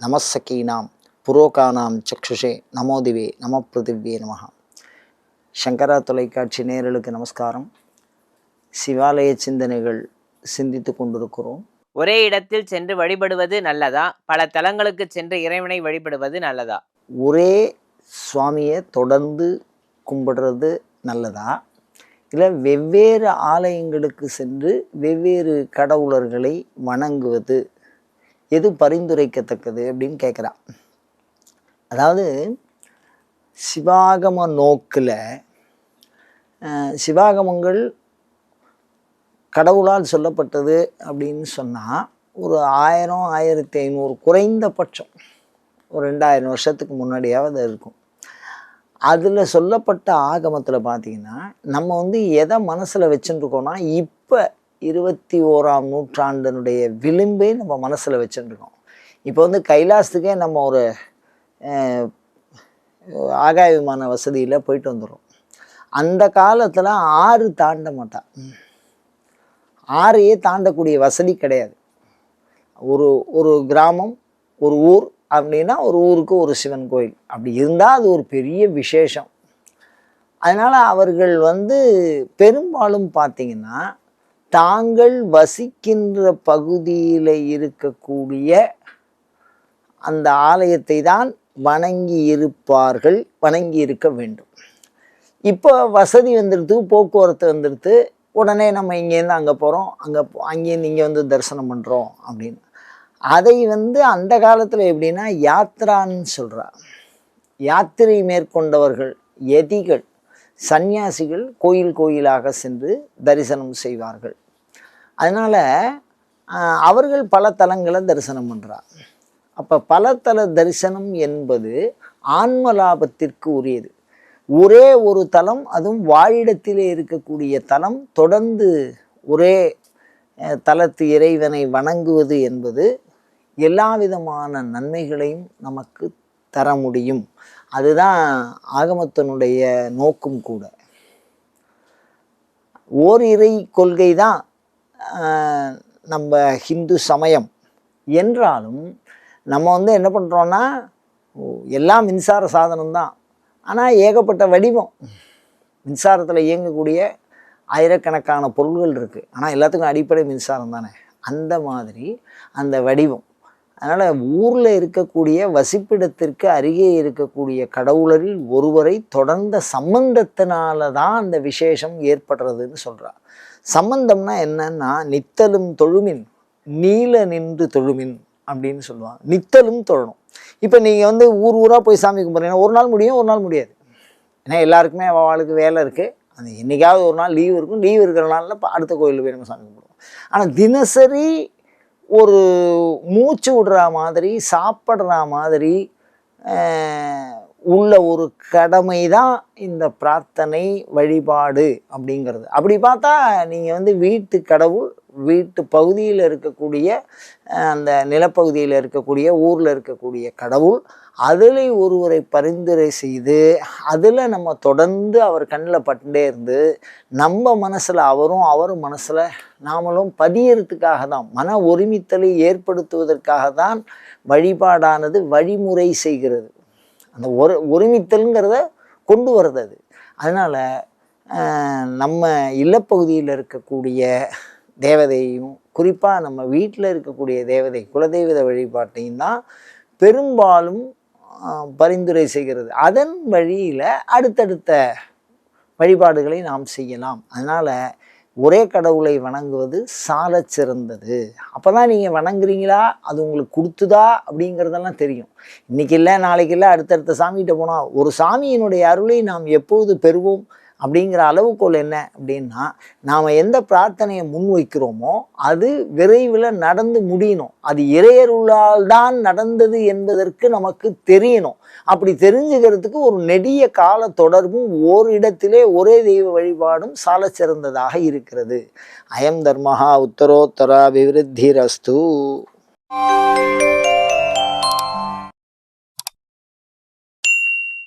நமசக்கீனாம் புரோகானாம் சக்ஷுஷே நமோதிவே நம பிருத்திவ்யே நமஹ. சங்கரா தொலைக்காட்சி நேயர்களுக்கு நமஸ்காரம். சிவாலய சிந்தனைகள் சிந்தித்து கொண்டிருக்கிறோம். ஒரே இடத்தில் சென்று வழிபடுவது நல்லதா? பல தலங்களுக்கு சென்று இறைவனை வழிபடுவது நல்லதா? ஒரே சுவாமியை தொடர்ந்து கும்பிடுறது நல்லதா? இல்லை வெவ்வேறு ஆலயங்களுக்கு சென்று வெவ்வேறு கடவுளர்களை வணங்குவது எது பரிந்துரைக்கத்தக்கது அப்படின்னு கேட்குறான் அதாவது சிவாகம நோக்கில் சிவாகமங்கள் கடவுளால் சொல்லப்பட்டது அப்படின்னு சொன்னால் ஒரு ஆயிரம் ஆயிரத்தி ஐநூறு குறைந்தபட்சம் ஒரு ரெண்டாயிரம் வருஷத்துக்கு முன்னாடியாவது இருக்கும். அதில் சொல்லப்பட்ட ஆகமத்தில் பார்த்திங்கன்னா நம்ம வந்து எதை மனசில் வச்சுருக்கோம்னா இப்போ இருபத்தி ஓராம் நூற்றாண்டினுடைய விளிம்பை நம்ம மனசில் வச்சுருக்கோம் இப்போ வந்து கைலாசத்துக்கே நம்ம ஒரு ஆகாய விமான வசதியில் போயிட்டு வந்துடும் அந்த காலத்தில் ஆறு தாண்ட மாட்டான் ஆறையே தாண்டக்கூடிய வசதி கிடையாது. ஒரு ஒரு கிராமம் ஒரு ஊர் அப்படின்னா ஒரு ஊருக்கு ஒரு சிவன் கோயில். அப்படி இருந்தால் அது ஒரு பெரிய விசேஷம். அதனால் அவர்கள் வந்து பெரும்பாலும் பார்த்திங்கன்னா தாங்கள் வசிக்கின்ற பகுதியில் இருக்கக்கூடிய அந்த ஆலயத்தை தான் வணங்கி இருப்பார்கள் வணங்கி இருக்க வேண்டும். இப்போ வசதி வந்துடுது போக்குவரத்து வந்துடுது உடனே நம்ம இங்கேருந்து அங்கே போகிறோம் அங்கே அங்கேருந்து இங்கே வந்து தரிசனம் பண்ணுறோம் அப்படின்னு. அதை வந்து அந்த காலத்தில் எப்படின்னா யாத்ரான்னு சொல்கிறா யாத்திரை மேற்கொண்டவர்கள் எதிகள் சந்நியாசிகள் கோயில் கோயிலாக சென்று தரிசனம் செய்வார்கள். அதனால் அவர்கள் பல தலங்களை தரிசனம் பண்ணுறார் அப்போ பல தல தரிசனம் என்பது ஆன்ம லாபத்திற்கு உரியது. ஒரே ஒரு தலம் அதுவும் வாழிடத்திலே இருக்கக்கூடிய தலம் தொடர்ந்து ஒரே தலத்து இறைவனை வணங்குவது என்பது எல்லா விதமான நன்மைகளையும் நமக்கு தர முடியும். அதுதான் ஆகமத்தினுடைய நோக்கும் கூட. ஓர் இறை கொள்கை தான் நம்ம ஹிந்து சமயம் என்றாலும் நம்ம வந்து என்ன பண்ணுறோன்னா எல்லாம் மின்சார சாதனம் தான். ஆனால் ஏகப்பட்ட வடிவம். மின்சாரத்தில் இயங்கக்கூடிய ஆயிரக்கணக்கான பொருள்கள் இருக்குது ஆனால் எல்லாத்துக்கும் அடிப்படை மின்சாரம் தானே. அந்த மாதிரி அந்த வடிவம். அதனால் ஊரில் இருக்கக்கூடிய வசிப்பிடத்திற்கு அருகே இருக்கக்கூடிய கடவுளரில் ஒருவரை தொடர்ந்த சம்பந்தத்தினால தான் அந்த விசேஷம் ஏற்படுறதுன்னு சொல்கிறார் சம்பந்தம்னா என்னன்னா நித்தலும் தொழுமின் நீல நின்று தொழுமின் அப்படின்னு சொல்லுவாங்க. நித்தலும் தொழணும். இப்போ நீங்கள் வந்து ஊர் ஊராக போய் சாமி கும்பிட்றீங்கன்னா ஒரு நாள் முடியும் ஒரு நாள் முடியாது. ஏன்னா எல்லாருக்குமே அவளுக்கு வேலை இருக்குது அந்த என்றைக்காவது ஒரு நாள் லீவ் இருக்கும். லீவ் இருக்கிற நாளில் இப்போ அடுத்த கோயிலில் போய் நம்ம சாமி கும்பிடுவோம். ஆனால் தினசரி ஒரு மூச்சு விடுற மாதிரி சாப்பிட்ற மாதிரி உள்ள ஒரு கடமை தான் இந்த பிரார்த்தனை வழிபாடு அப்படிங்கிறது. அப்படி பார்த்தா நீங்கள் வந்து வீட்டு கடவுள் வீட்டு பகுதியில் இருக்கக்கூடிய அந்த நிலப்பகுதியில் இருக்கக்கூடிய ஊரில் இருக்கக்கூடிய கடவுள் அதில் ஒருவரை பரிந்துரை செய்து அதில் நம்ம தொடர்ந்து அவர் கண்ணில் பட்டுட்டே இருந்து நம்ம மனசில் அவரும் அவரும் மனசில் நாமளும் பதியறதுக்காக தான் மன ஒருமித்தலை ஏற்படுத்துவதற்காக தான் வழிபாடானது வழிமுறை செய்கிறது. அந்த ஒரு ஒருமித்தல்ங்கிறத கொண்டு வர்றது அது. அதனால் நம்ம இல்லப்பகுதியில் இருக்கக்கூடிய தேவதையும் குறிப்பாக நம்ம வீட்டில் இருக்கக்கூடிய தேவதை குலதெய்வத வழிபாட்டையும் தான் பெரும்பாலும் பரிந்துரை செய்கிறது. அதன் வழியில் அடுத்தடுத்த வழிபாடுகளை நாம் செய்யலாம். அதனால் ஒரே கடவுளை வணங்குவது சால சிறந்தது. அப்போ தான் நீங்கள் வணங்குறீங்களா? அது உங்களுக்கு கொடுத்துதா? அப்படிங்கிறதெல்லாம் தெரியும். இன்றைக்கி இல்லை நாளைக்கு இல்லை அடுத்தடுத்த சாமிகிட்ட போனால் ஒரு சாமியினுடைய அருளை நாம் எப்பொழுது பெறுவோம்? அப்படிங்கிற அளவுகோல் என்ன அப்படின்னா நாம் எந்த பிரார்த்தனையை முன்வைக்கிறோமோ அது விரைவில் நடந்து முடியணும். அது இறையருளால் தான் நடந்தது என்பதற்கு நமக்கு தெரியணும். அப்படி தெரிஞ்சுக்கிறதுக்கு ஒரு நெடிய கால தொடர்பும் ஓரிடத்திலே ஒரே தெய்வ வழிபாடும் சால சிறந்ததாக இருக்கிறது. அயம் தர்மஹா உத்தரோத்தரா விவிருத்திரஸ்து